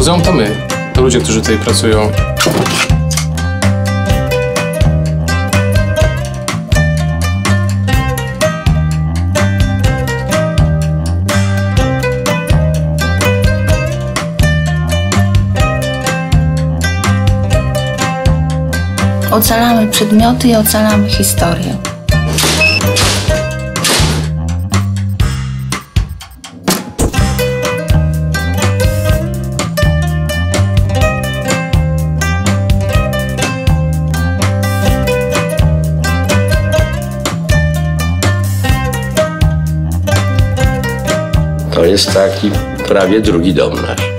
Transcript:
Muzeum to my, to ludzie, którzy tutaj pracują. Ocalamy przedmioty i ocalamy historię. To jest taki prawie drugi dom nasz.